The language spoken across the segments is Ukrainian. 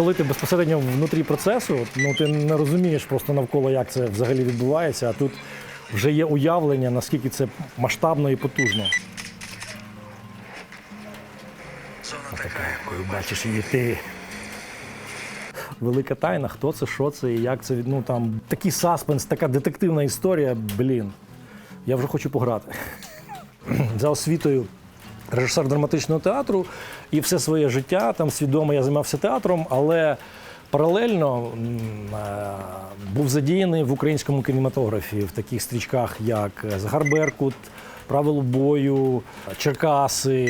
коли ти безпосередньо внутрі процесу, ну ти не розумієш просто навколо, як це взагалі відбувається, а тут вже є уявлення, наскільки це масштабно і потужно. Така, якою бачиш її ти. Велика тайна, хто це, що це і як це. Ну там такий саспенс, така детективна історія. Блін. Я вже хочу пограти. За освітою режисер драматичного театру і все своє життя там свідомо я займався театром, але паралельно е, був задіяний в українському кінематографі в таких стрічках, як Згарберкут, Правило бою, Черкаси.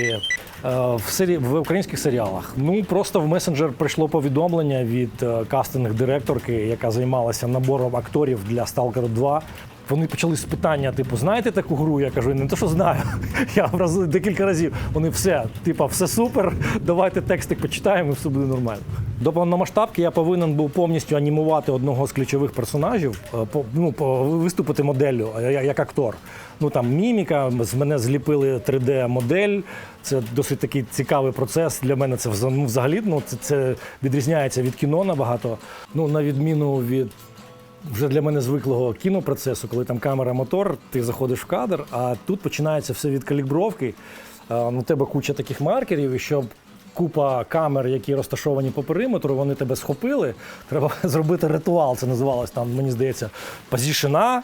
е, В, сері... в українських серіалах. Ну просто в месенджер прийшло повідомлення від е, кастинг-директорки, яка займалася набором акторів для Stalker 2. Вони почали з питання: типу, знаєте таку гру? Я кажу, не то, що знаю. Я в декілька разів. Вони все, типу, все супер. Давайте тексти почитаємо, і все буде нормально. До повномасштабки я повинен був повністю анімувати одного з ключових персонажів, е, ну, виступити моделлю як актор. Ну там міміка, з мене зліпили 3D-модель. Це досить такий цікавий процес. Для мене це ну, взагалі ну, це, це відрізняється від кіно набагато. Ну, на відміну від вже для мене звиклого кінопроцесу, коли там камера, мотор, ти заходиш в кадр, а тут починається все від калібровки. Е, У тебе куча таких маркерів, і щоб купа камер, які розташовані по периметру, вони тебе схопили. Треба зробити ритуал. Це називалось там, мені здається, position A,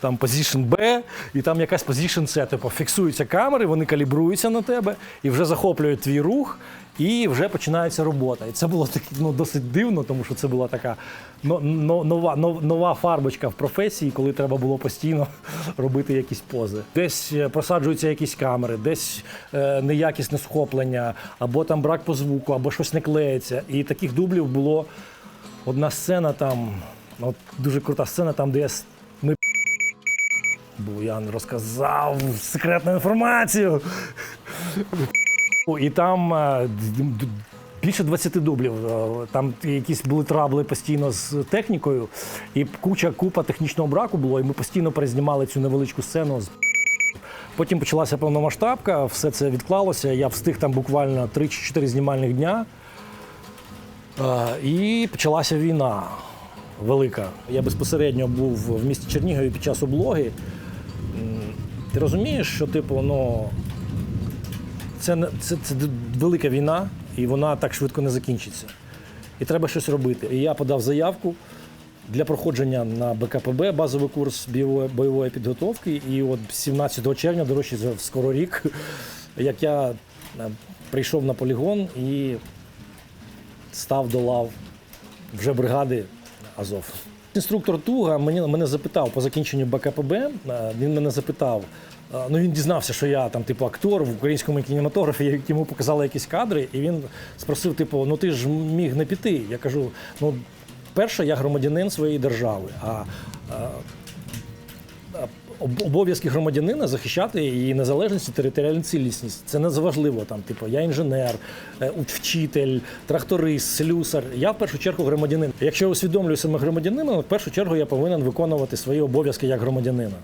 там position B, і там якась position C. Типу фіксуються камери, вони калібруються на тебе і вже захоплюють твій рух. І вже починається робота. І це було так, ну, досить дивно, тому що це була така но- но- нова, нов- нова фарбочка в професії, коли треба було постійно робити якісь пози. Десь е, просаджуються якісь камери, десь е, неякісне схоплення, або там брак по звуку, або щось не клеїться. І таких дублів було одна сцена там, от дуже крута сцена, там, де ми я не розказав секретну інформацію. І там е, більше 20 дублів. Е, Там якісь були трабли постійно з технікою, і куча купа технічного браку було, і ми постійно перезнімали цю невеличку сцену. Потім почалася повномасштабка, все це відклалося. Я встиг там буквально 3 чи 4 знімальних дня. Е, І почалася війна велика. Я безпосередньо був в місті Чернігові під час облоги. Ти розумієш, що типу, ну, це, це, це велика війна, і вона так швидко не закінчиться. І треба щось робити. І я подав заявку для проходження на БКПБ, базовий курс бойової, підготовки. І от 17 червня, до речі, скоро рік, як я е, прийшов на полігон і став до лав вже бригади Азов. Інструктор Туга мене запитав по закінченню БКПБ, е, він мене запитав. Ну, він дізнався, що я там, типу, актор в українському кінематографі, йому показали якісь кадри, і він спросив, типу, ну ти ж міг не піти. Я кажу, ну, перше, я громадянин своєї держави, а обов'язки громадянина захищати її незалежність і територіальну цілісність. Це не заважливо. Там, типу, я інженер, е, вчитель, тракторист, слюсар. Я в першу чергу громадянин. Якщо усвідомлюю себе громадянином, в першу чергу я повинен виконувати свої обов'язки як громадянина.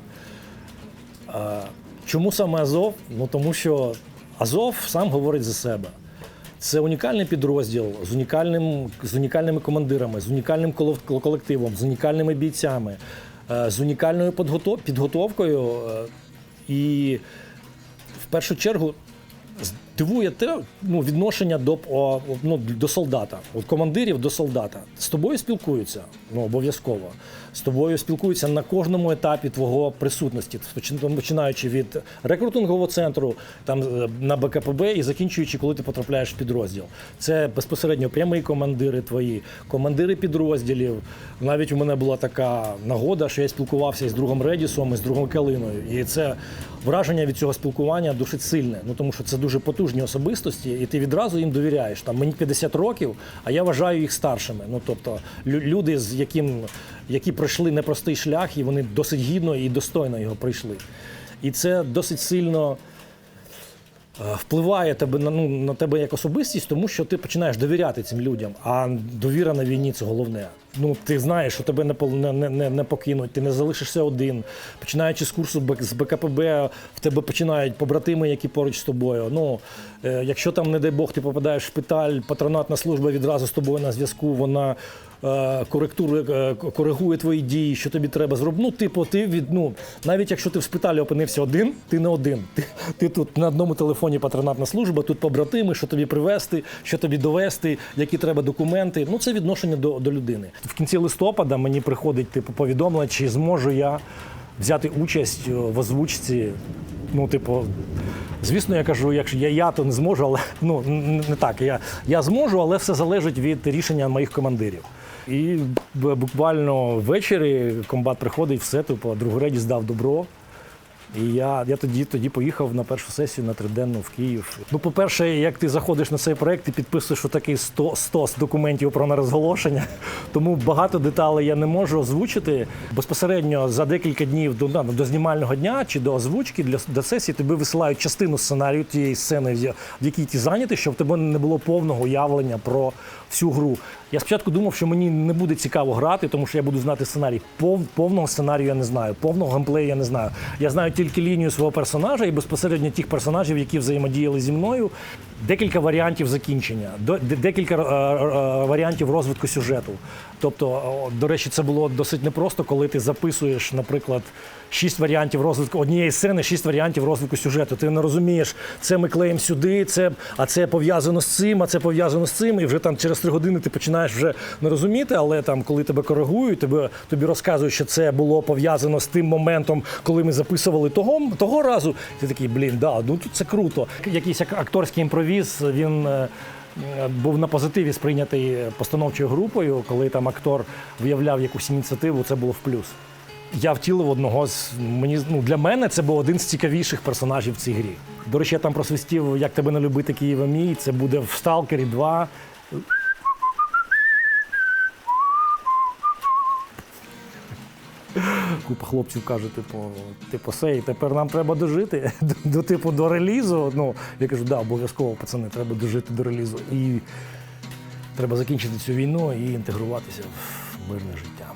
Чому саме Азов? Ну тому що Азов сам говорить за себе. Це унікальний підрозділ з унікальним з унікальними командирами, з унікальним колективом, з унікальними бійцями, е, з унікальною підготовкою. е, І в першу чергу дивує те ну, відношення до, ну, до солдата, от командирів до солдата. З тобою спілкуються, ну обов'язково. З тобою спілкуються на кожному етапі твого присутності, починаючи від рекрутингового центру, там е, на БКПБ і закінчуючи, коли ти потрапляєш в підрозділ. Це безпосередньо прямі командири твої, командири підрозділів. Навіть у мене була така нагода, що я спілкувався із другом Редісом, і з другом Калиною. І це враження від цього спілкування досить сильне. Ну тому що це дуже потужні особистості, і ти відразу їм довіряєш. Там мені 50 років, а я вважаю їх старшими. Ну тобто люди, з яким які пройшли непростий шлях, і вони досить гідно і достойно його пройшли. І це досить сильно е, впливає тебе на, ну, на тебе як особистість, тому що ти починаєш довіряти цим людям. А довіра на війні це головне. ну ти знаєш, що тебе не, не, не, не, покинуть, ти не залишишся один. Починаючи з курсу з БКПБ, в тебе починають побратими, які поруч з тобою. Ну, е, якщо там, не дай Бог, ти попадаєш в шпиталь, патронатна служба відразу з тобою на зв'язку, вона коректує, е, коригує твої дії, що тобі треба зробити. Ну, типу, ти від ну навіть якщо ти в шпиталі опинився один, ти не один. Ти, ти тут на одному телефоні патронатна служба, тут побратими, що тобі привезти, що тобі довести, які треба документи. Ну це відношення до, до людини. В кінці листопада мені приходить типу повідомлення, чи зможу я взяти участь е, в озвучці. Ну, типу, звісно, я кажу, якщо я, я то не зможу, але ну не так. Я, я зможу, але все залежить від рішення моїх командирів. І буквально ввечері комбат приходить, все, типу, другореді здав добро. І я, я тоді, тоді поїхав на першу сесію на триденну в Київ. Ну, по-перше, як ти заходиш на цей проект, ти підписуєш такий 100, 100 документів про нерозголошення. Тому багато деталей я не можу озвучити. Безпосередньо за декілька днів до, до знімального дня чи до озвучки для до сесії тобі висилають частину сценарію тієї сцени, в якій ти зайнятий, щоб тебе не було повного уявлення про всю гру. Я спочатку думав, що мені не буде цікаво грати, тому що я буду знати сценарій. Пов, повного сценарію я не знаю, повного геймплею я не знаю. Я знаю тільки лінію свого персонажа і безпосередньо тих персонажів, які взаємодіяли зі мною. Декілька варіантів закінчення, декілька е, е, варіантів розвитку сюжету. Тобто, до речі, це було досить непросто, коли ти записуєш, наприклад, шість варіантів розвитку однієї сцени, шість варіантів розвитку сюжету. Ти не розумієш, це ми клеїмо сюди, це, а це пов'язано з цим, а це пов'язано з цим. І вже там через три години ти починаєш вже не розуміти, але там, коли тебе коригують, тебе тобі розказують, що це було пов'язано з тим моментом, коли ми записували того, того разу. Ти такий, блін, да, ну тут це круто. Якийсь ак- акторський імпровіз, він. е, Був на позитиві сприйнятий постановчою групою, коли там актор виявляв якусь ініціативу, це було в плюс. Я втілив одного з мені ну для мене це був один з цікавіших персонажів в цій грі. До речі, я там просвистів, як тебе не любити Києва мій. Це буде в Сталкері 2. Купа хлопців каже, типу, типу, сей, тепер нам треба дожити до, до типу до релізу. Ну я кажу, да, обов'язково, пацани, треба дожити до релізу. І треба закінчити цю війну і інтегруватися в мирне життя.